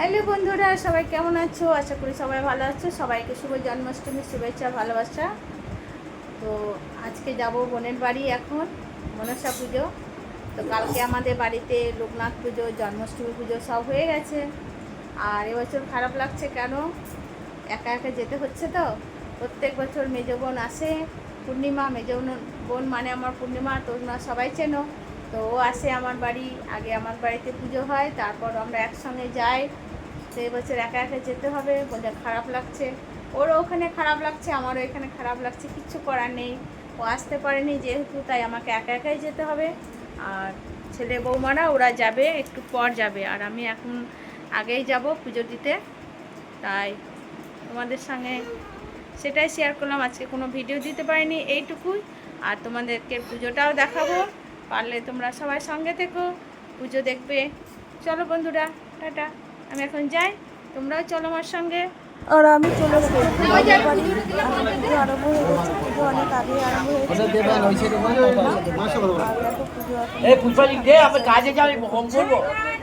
Hello বন্ধুরা, সবাই কেমন আছো? আশা করি সবাই ভালো আছো। সবাইকে শুভ জন্মাষ্টমীর শুভেচ্ছা, ভালোবাসা। তো আজকে যাব বোনের বাড়ি এখন, মনসা পুজো। তো কালকে আমাদের বাড়িতে লোকনাথ পুজো, জন্মাষ্টমী পুজো সব হয়ে গেছে। আর এবছর খারাপ লাগছে কেন? একা একা যেতে হচ্ছে তো। প্রত্যেক বছর মেজো বোন আসে, পূর্ণিমা, মেজো বোন- বোন মানে আমার পূর্ণিমা, তোমরা সবাই চেনো। তো ও আসে আমার বাড়ি, আগে আমার বাড়িতে পুজো হয়, তারপর আমরা একসঙ্গে যাই। তো এবছর একা একা যেতে হবে, বলে খারাপ লাগছে। ওরও ওখানে খারাপ লাগছে, আমারও এখানে খারাপ লাগছে, কিচ্ছু করার নেই। ও আসতে পারেনি যেহেতু, তাই আমাকে একা একাই যেতে হবে। আর ছেলে বৌমারা, ওরা যাবে, একটু পর যাবে। আর আমি এখন আগেই যাব পুজো দিতে। তাই তোমাদের সঙ্গে সেটাই শেয়ার করলাম। আজকে কোনো ভিডিও দিতে পারিনি এইটুকুই। আর তোমাদেরকে পুজোটাও দেখাবো। পারলে তোমরা সবাই সঙ্গে থেকো। পুজো দেখবে। চলো বন্ধুরা, টাটা। আমি এখন যাই তোমরাও চলো আমার সঙ্গে। আর আমি চলে আরম্ভ হয়ে গেছে পুজো অনেক আগে আরম্ভ হয়েছে।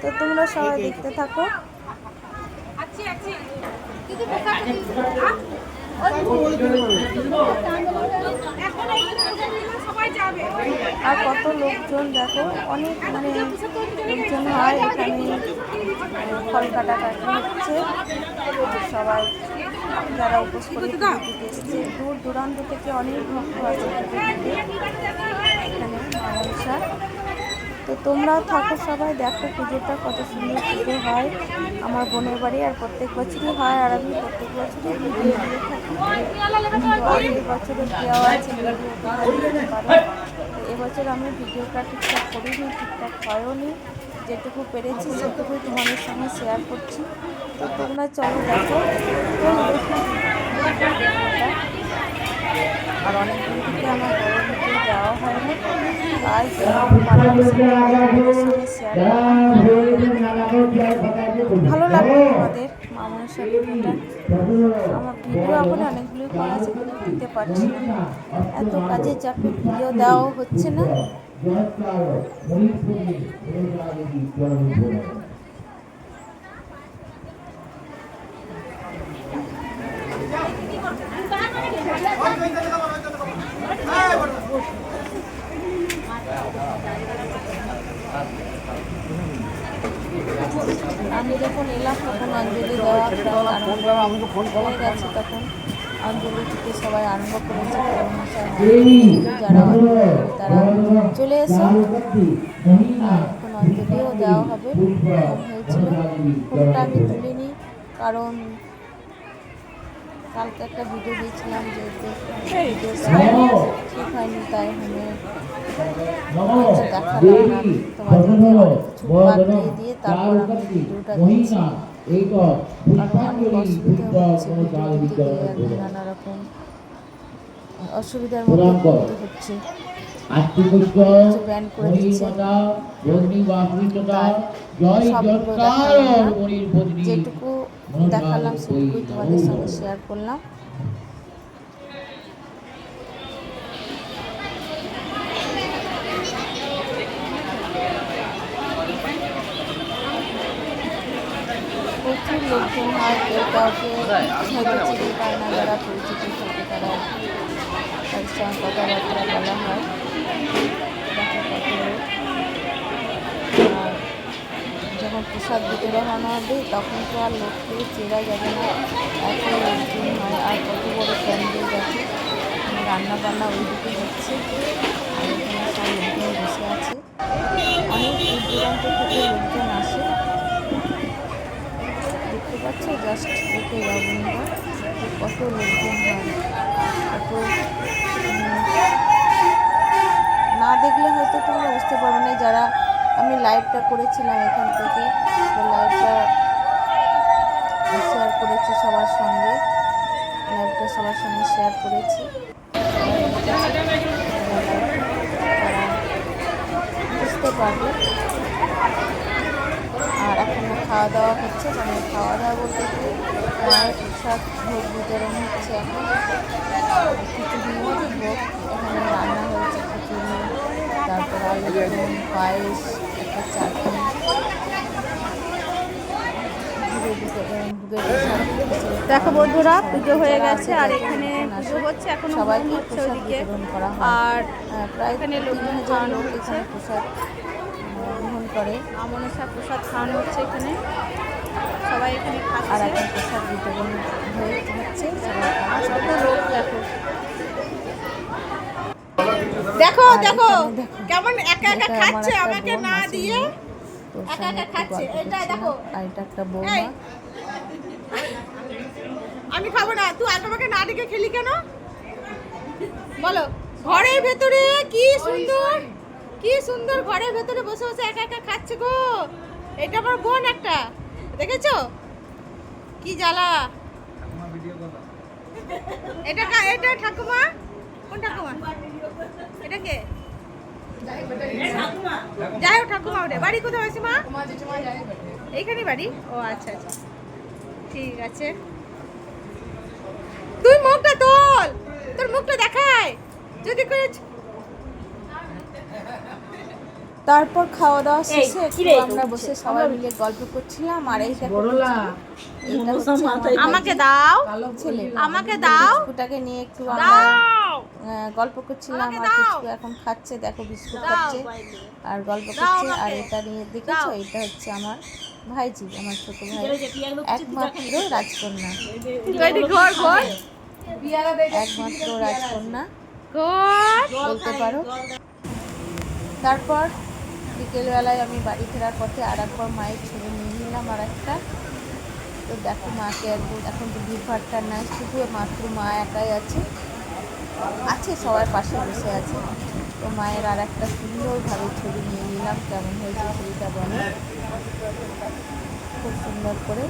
তো তোমরা সবাই দেখতে থাকো। আর কত লোকজন দেখো অনেক মানে লোকজন হয় এখানে। ফল কাটাকাটি হচ্ছে। সবাই, যারা উপোস করে পুজো এসছে দূর দূরান্ত থেকে অনেক ভক্ত আছে এখানে মামনসার তো তোমরাও থাকো সবাই দেখো, পুজোটা কত সুন্দর পুজো হয়। আমার বোনের বাড়ি আর প্রত্যেক বছরই হয়, আর আমি প্রত্যেক বছরই ভিডিও দিয়ে থাকি। আগের বছরে দেওয়া আছে এবছর আমি ভিডিওটা ঠিকঠাক করিনি, ঠিকঠাক হয়ও নি যেটুকু পেরেছি সেটুকুই তোমাদের সঙ্গে শেয়ার করছি। তো তোমরা চলো দেখো। আর অনেক দিন থেকে আমার বড় ভিডিও দেওয়া তাই তোমাদের সঙ্গে শেয়ার ভালো লাগবে তোমাদের মামনের সাথে আমার ভিডিও এখন অনেকগুলো করা আছে দিতে পারছি না। এত কাজের চাপে ভিডিও দেওয়াও হচ্ছে না। আমি যখন এলাম তখন অঞ্জলি দেওয়া প্রায় আরম্ভ হয়ে গেছে তখন। অঞ্জলি থেকে সবাই আরম্ভ করেছে যারা তারা চলে এসো। এখন অঞ্জলিও দেওয়া হবে। হয়েছিল। হোমটা আমি তুলিনি কারণ কালকে একটা ভিডিও দিয়েছিলাম যেহেতু ঠিক হয়নি তাই দেখালাম আমি তোমাদেরকে অনেক দিয়ে দিয়ে তারপর আমি ভিডিওটা দিচ্ছি। নানা রকম অসুবিধার মধ্যে হচ্ছে। ব্যান করে দিচ্ছে। যেটুকু দেখালাম সেটুকুই তোমাদের সঙ্গে শেয়ার করলাম। প্রচুর লোকজন হয় কেউ কাউকে হয়তো চিনি পায় না যারা পরিচিত থাকে, তারা তাদের সঙ্গে কথাবার্তা বলা হয়। যখন প্রসাদ বিতরণ হবে, তখন তো আর লোককে চেরা যাবে না এত লোকজন হয়, আর কত বড় প্যান্ডেল গেছে রান্না বান্না ওইদিকে হচ্ছে। কত না দেখলে হয়তো তোমরা বুঝতে পারবে না যারা আমি লাইভটা করেছিলাম এখান থেকে, তো লাইভটা শেয়ার করেছি সবার সঙ্গে। লাইভটা সবার সঙ্গে শেয়ার করেছি। বুঝতে পারবে খাওয়া দাওয়া হচ্ছে মানে খাওয়া দাওয়া বলতে কি মায়ের প্রসাদ ভোগ বিতরণ হচ্ছে এখন। খিচুড়ি ভোগ এখানে রান্না হয়েছে খিচুড়ি তারপর আলু পায়েস একটা চাটনি দেখো বন্ধুরা পুজো হয়ে গেছে আর এখানে পুজো হচ্ছে এখন সবাই হচ্ছে ওদিকে করা আর হ্যাঁ, এখানে লোকজন খাওয়ানো হচ্ছে। এখানে প্রসাদ আহ, গ্রহণ করে। আমনসা প্রসাদ খাওয়ানো হচ্ছে এখানে। সবাই এখানে আর এখন প্রসাদ বিতরণ হচ্ছে কত লোক দেখো। দেখো দেখো। কেমন একা একা খাচ্ছে আমাকে না দিয়ে? একা একা খাচ্ছে, এটা দেখো। এটা একটা বৌমা। আমি খাব না। তুই আগে আমাকে না ডেকে খেলি কেন? বলো। ঘরের ভেতরে কি সুন্দর? কি সুন্দর ঘরের ভেতরে বসে বসে একা একা খাচ্ছে গো। এটা আমার বোন একটা, দেখেছ? কি জ্বালা। এটা এটা ঠাকুমা? কোন ঠাকুমা? এটা কে? যাই হোক ঠাকুমা ওটা বাড়ি কোথায় আছে মা? এইখানে বাড়ি? ও আচ্ছা আচ্ছা। ঠিক আছে। তুই মুখটা তোল, তোর মুখটা দেখায়। যদি করে তারপর খাওয়া দাওয়া শেষে একটু আমরা বসে সবাই মিলে গল্প করছিলাম আর এই আমাকে দাও। ছেলে। আমাকে দাও। বিস্কুটটাকে নিয়ে একটু আমরা গল্প করছিলাম আর কিছু এখন খাচ্ছে দেখো বিস্কুট খাচ্ছে আর গল্প করছে আর এটা নিয়ে দেখেছ। এটা হচ্ছে আমার ভাইজি আমার ছোট ভাই। একমাত্র রাজকন্যা। একমাত্র রাজকন্যা। বলতে পারো? তারপর বিকেলবেলায় আমি বাড়ি ফেরার পথে আর একবার মায়ের ছবি নিয়ে নিলাম আর একটা তো দেখো মাকে একদম, এখন তো ভিড়ভাড়টা নাই, শুধু মাত্র মা একাই আছে। আছে, সবার পাশে বসে আছে। তো মায়ের আর একটা সুন্দরভাবে ছবি নিয়ে নিলাম, কেমন হয়েছে ছবিটা বলো। খুব সুন্দর করে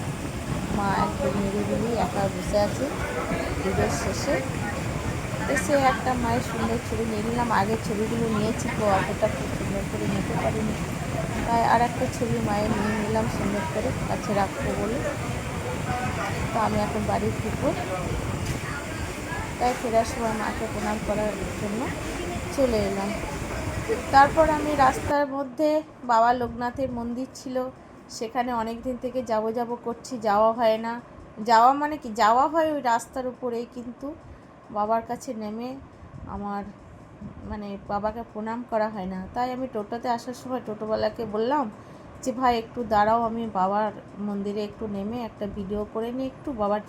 মা একদম নিরিবিলি একা বসে আছে। পুজোর শেষে। তো সে একটা মায়ের সুন্দর ছবি নিয়ে নিলাম। আগের ছবিগুলো নিয়েছি তো অতটা খুব সুন্দর করে নিতে পারিনি। তাই আর একটা ছবি মায়ের নিয়ে নিলাম সুন্দর করে, কাছে রাখব বলে। তো আমি এখন বাড়ি ফিরবো। তাই ফেরার সময় মাকে প্রণাম করার জন্য চলে এলাম। তারপর আমি রাস্তার মধ্যে বাবা লোকনাথের মন্দির ছিল। সেখানে অনেক দিন থেকে যাব যাব করছি, যাওয়া হয় না। যাওয়া মানে কি? যাওয়া হয় ওই রাস্তার উপরেই কিন্তু বাবার কাছে নেমে আমার মানে বাবাকে প্রণাম করা হয় না। তাই আমি টোটোতে আসার সময় টোটোওয়ালাকে বললাম যে, ভাই, একটু দাঁড়াও, আমি বাবার মন্দিরে একটু নেমে একটা ভিডিও করে নিই, একটু বাবার,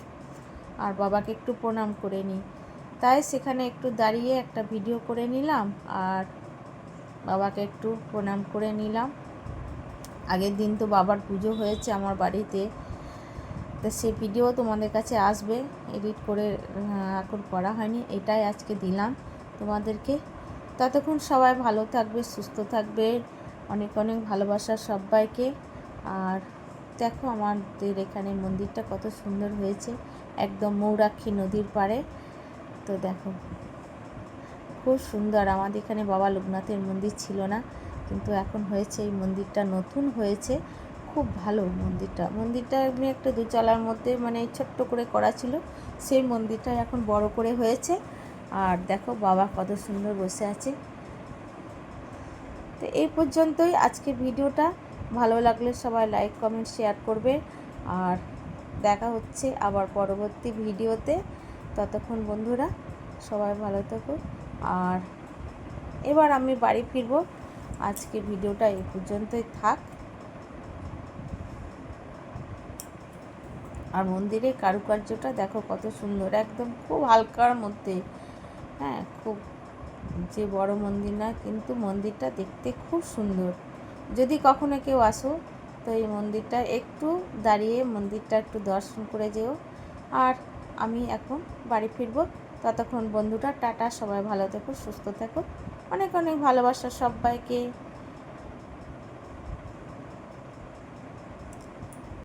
আর বাবাকে একটু প্রণাম করে নিই। তাই সেখানে একটু দাঁড়িয়ে একটা ভিডিও করে নিলাম আর বাবাকে একটু প্রণাম করে নিলাম। আগের দিন তো বাবার পুজো হয়েছে আমার বাড়িতে। তো সেই ভিডিও তোমাদের কাছে আসবে এডিট করে এখন করা হয়নি, এটাই আজকে দিলাম তোমাদেরকে। ততক্ষণ সবাই ভালো থাকবে, সুস্থ থাকবে, অনেক অনেক ভালোবাসা সবাইকে। আর দেখো আমাদের এখানে মন্দিরটা কত সুন্দর হয়েছে, একদম মৌরাক্ষী নদীর পাড়ে। তো দেখো, খুব সুন্দর, আমাদের এখানে বাবা লোকনাথের মন্দির ছিল না, কিন্তু এখন হয়েছে, এই মন্দিরটা নতুন হয়েছে। খুব ভালো মন্দিরটা। মন্দিরটা এমনি একটা দুচালার মধ্যে মানে ছোট্ট করে করা ছিল। সেই মন্দিরটা এখন বড় করে হয়েছে। আর দেখো বাবা কত সুন্দর বসে আছে। তো এই পর্যন্তই আজকে ভিডিওটা। ভালো লাগলে সবাই লাইক কমেন্ট শেয়ার করবে। আর দেখা হচ্ছে আবার পরবর্তী ভিডিওতে। ততক্ষণ বন্ধুরা সবাই ভালো থাকো। আর এবার আমি বাড়ি ফিরবো। আজকে ভিডিওটা এই পর্যন্তই থাক। আর মন্দিরের কারুকার্যটা দেখো কত সুন্দর, একদম খুব হালকার মধ্যে। হ্যাঁ খুব যে বড় মন্দির না, কিন্তু মন্দিরটা দেখতে খুব সুন্দর। যদি কখনো কেউ আসো, তো এই মন্দিরটা একটু দাঁড়িয়ে মন্দিরটা একটু দর্শন করে যেও। আর আমি এখন বাড়ি ফিরবো। ততক্ষণ বন্ধুটা টাটা, সবাই ভালো থেকো, সুস্থ থেকো। অনেক অনেক ভালোবাসা সবাইকে।